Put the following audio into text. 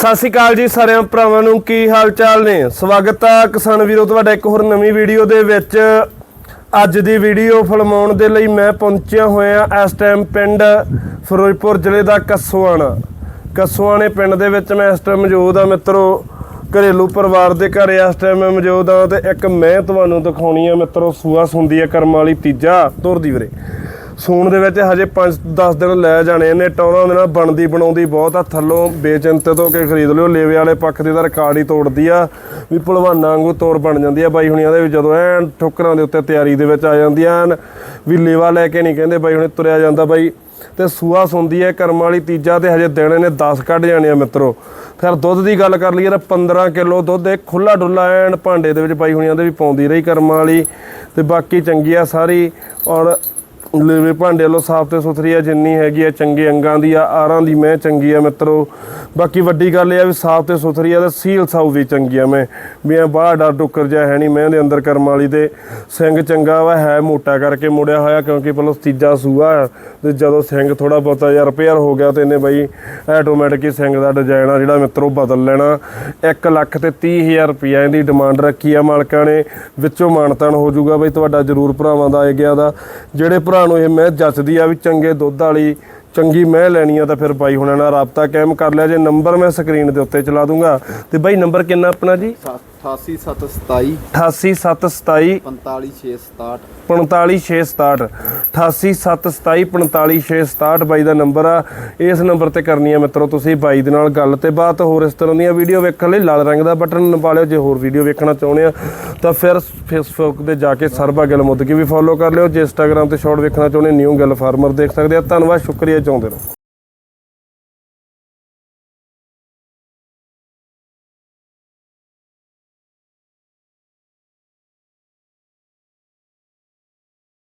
ਸਤਿ ਸ਼੍ਰੀ ਅਕਾਲ ਜੀ ਸਾਰਿਆਂ ਭਰਾਵਾਂ ਨੂੰ, ਕੀ ਹਾਲ ਚਾਲ ਨੇ? ਸਵਾਗਤ ਆ ਕਿਸਾਨ ਵੀਰੋ, ਤੁਹਾਡਾ ਇੱਕ ਹੋਰ ਨਵੀਂ ਵੀਡੀਓ ਦੇ ਵਿੱਚ। ਅੱਜ ਦੀ ਵੀਡੀਓ ਫਿਲਮਾਉਣ ਦੇ ਲਈ ਮੈਂ ਪਹੁੰਚਿਆ ਹੋਇਆ ਇਸ ਟਾਈਮ ਪਿੰਡ ਫਿਰੋਜ਼ਪੁਰ ਜ਼ਿਲ੍ਹੇ ਦਾ ਕਸਵਾਣਾ ਕਸਵਾਣੇ ਪਿੰਡ ਦੇ ਵਿੱਚ ਮੈਂ ਇਸ ਟਾਈਮ ਮੌਜੂਦ ਆ ਮਿੱਤਰੋ, ਘਰੇਲੂ ਪਰਿਵਾਰ ਦੇ ਘਰ ਇਸ ਟਾਈਮ ਮੈਂ ਮੌਜੂਦ ਆ ਤੇ ਇੱਕ ਮੈਂ ਤੁਹਾਨੂੰ ਦਿਖਾਉਣੀ ਆ ਮਿੱਤਰੋ, ਸੂਆ ਸੁੰਦੀ ਆ ਕਰਮ ਵਾਲੀ ਤੀਜਾ ਤੁਰਦੀ ਵੀਰੇ। ਸੂਣ ਦੇ ਵਿੱਚ ਹਜੇ 5-10 ਦਿਨ ਲੈ ਜਾਣੇ ਨੇ ਟੌਰਾਂ ਦੇ ਨਾਲ ਬਣਦੀ ਬਣਾਉਂਦੀ ਬਹੁਤ ਆ, ਥੱਲੋਂ ਬੇਚਿੰਤੇ ਹੋ ਕੇ ਖਰੀਦ ਲਿਓ, ਲੇਵੇ ਵਾਲੇ ਪੱਖ ਦੀ ਤਾਂ ਰਿਕਾਰਡ ਹੀ ਤੋੜਦੀ ਆ, ਵੀ ਭਲਵਾਨਾਂ ਵਾਂਗੂ ਤੋੜ ਬਣ ਜਾਂਦੀ ਆ, ਬਾਈ ਹੁਣੀਆਂ ਦੇ ਵੀ ਜਦੋਂ ਐਨ ਠੋਕਰਾਂ ਦੇ ਉੱਤੇ ਤਿਆਰੀ ਦੇ ਵਿੱਚ ਆ ਜਾਂਦੀਆਂ ਐਨ ਵੀ ਲੇਵਾ ਲੈ ਕੇ ਨਹੀਂ ਕਹਿੰਦੇ, ਬਾਈ ਹੁਣੇ ਤੁਰਿਆ ਜਾਂਦਾ ਬਾਈ, ਤੇ ਸੂਆ ਸੁੰਦੀ ਹੈ ਕਰਮ ਵਾਲੀ ਤੀਜਾ ਤੇ ਹਜੇ ਦੇਣੇ ਨੇ 10 ਕੱਢ ਜਾਣੇ ਆ ਮਿੱਤਰੋ। ਫਿਰ ਦੁੱਧ ਦੀ ਗੱਲ ਕਰ ਲਈਏ ਤਾਂ 15 ਕਿਲੋ ਦੁੱਧ ਇਹ ਖੁੱਲਾ ਡੁੱਲਾ ਐਨ ਭਾਂਡੇ ਦੇ ਵਿੱਚ ਬਾਈ ਹੁਣੀਆਂ ਦੇ ਵੀ ਪਾਉਂਦੀ ਰਹੀ ਕਰਮ ਵਾਲੀ, ਤੇ ਬਾਕੀ ਚੰਗੀ ਆ ਸਾਰੀ, ਔਰ ਲੇਵੇ ਭਾਂਡੇ ਲੋ ਸਾਫ਼ ਤੇ ਸੁਥਰੀ ਆ, ਜਿੰਨੀ ਹੈਗੀ ਆ, ਚੰਗੇ ਅੰਗਾਂ ਦੀ ਆ, ਆਰਾਂ ਦੀ ਮੈਂ ਚੰਗੀ ਆ ਮਿੱਤਰੋ। ਬਾਕੀ ਵੱਡੀ ਗੱਲ ਇਹ ਆ ਵੀ ਸਾਫ਼ ਤੇ ਸੁਥਰੀ ਆ ਤੇ ਸੀਲ ਸਾਊ ਵੀ ਚੰਗੀ ਆ ਮੈਂ। ਵੀ ਆ ਬਾਹਰ ਡਰ ਟੁੱਕਰ ਜਿਹਾ ਹੈ ਨਹੀਂ ਮੈਂ ਦੇ ਅੰਦਰ ਕਰਮ ਵਾਲੀ ਤੇ। ਸਿੰਘ ਚੰਗਾ ਵਾ, ਹੈ ਮੋਟਾ ਕਰਕੇ ਮੁੜਿਆ ਹੋਇਆ ਕਿਉਂਕਿ ਪਹਿਲਾਂ ਤੀਜਾ ਸੂਆ ਹੈ ਤੇ ਜਦੋਂ ਸਿੰਘ ਥੋੜਾ ਬਹੁਤਾ ਯਾਰ ਰਿਪੇਅਰ ਹੋ ਗਿਆ ਤੇ ਇਹਨੇ ਬਾਈ ਆਟੋਮੈਟਿਕ ਹੀ ਸਿੰਘ ਦਾ ਡਿਜ਼ਾਈਨ ਆ ਜਿਹੜਾ ਮਿੱਤਰੋ ਬਦਲ ਲੈਣਾ। 1 ਲੱਖ ਤੇ 30000 ਰੁਪਈਆ ਇਹਦੀ ਡਿਮਾਂਡ ਰੱਖੀ ਆ ਮਾਲਕਾਂ ਨੇ। ਵਿੱਚੋਂ ਮਾਨਤਾਨ ਹੋ ਜਾਊਗਾ ਬਈ ਤੁਹਾਡਾ ਜ਼ਰੂਰ ਭਰਾਵਾਂ ਦਾ ਆਏ ਗਿਆ ਦਾ। ਜਿਹੜੇ ਭਰਾ ਨੂੰ ਇਹ ਮੈਂ ਜੱਚਦੀ ਆ ਵੀ ਚੰਗੇ ਦੁੱਧ ਵਾਲੀ, ਚੰਗੀ ਮੈਂ ਲੈਣੀ ਆ ਤਾਂ ਫਿਰ ਬਾਈ ਹੁਣਾਂ ਨਾਲ ਰਾਬਤਾ ਕਾਇਮ ਕਰ ਲਿਆ। ਜੇ ਨੰਬਰ ਮੈਂ ਸਕਰੀਨ ਦੇ ਉੱਤੇ ਚਲਾ ਦੂੰਗਾ। ਤੇ ਬਾਈ ਨੰਬਰ ਕਿੰਨਾ ਆਪਣਾ ਜੀ? 88727 88727 45667 45667 88727 45667 ਬਾਈ ਦਾ ਨੰਬਰ ਆ। ਇਸ ਨੰਬਰ ਤੇ ਕਰਨੀ ਆ ਮਿੱਤਰੋ ਤੁਸੀਂ ਬਾਈ ਦੇ ਨਾਲ ਗੱਲ ਤੇ ਬਾਤ। ਹੋਰ ਇਸ ਤਰ੍ਹਾਂ ਦੀਆਂ ਵੀਡੀਓ ਵੇਖਣ ਲਈ ਲਾਲ ਰੰਗ ਦਾ ਬਟਨ ਨਪਾ ਲਿਓ ਜੇ ਹੋਰ ਵੀਡੀਓ ਵੇਖਣਾ ਚਾਹੁੰਦੇ ਆ ਤਾਂ ਫਿਰ ਫੇਸਬੁੱਕ ਤੇ ਜਾ ਕੇ ਸਰਬਾ ਗਿੱਲ ਮੁੱਦਕੀ ਵੀ ਫੋਲੋ ਕਰ ਲਿਓ। ਜੇ ਇੰਸਟਾਗ੍ਰam ਤੇ ਸ਼ਾਰਟ ਵੇਖਣਾ ਚਾਹੁੰਦੇ ਨਿਊ ਗੱਲ ਫਾਰਮਰ ਦੇਖ ਸਕਦੇ ਆ। ਧੰਨਵਾਦ ਸ਼ੁਕਰੀਆ ਚਾਹੁੰਦੇ ਰਹੋ।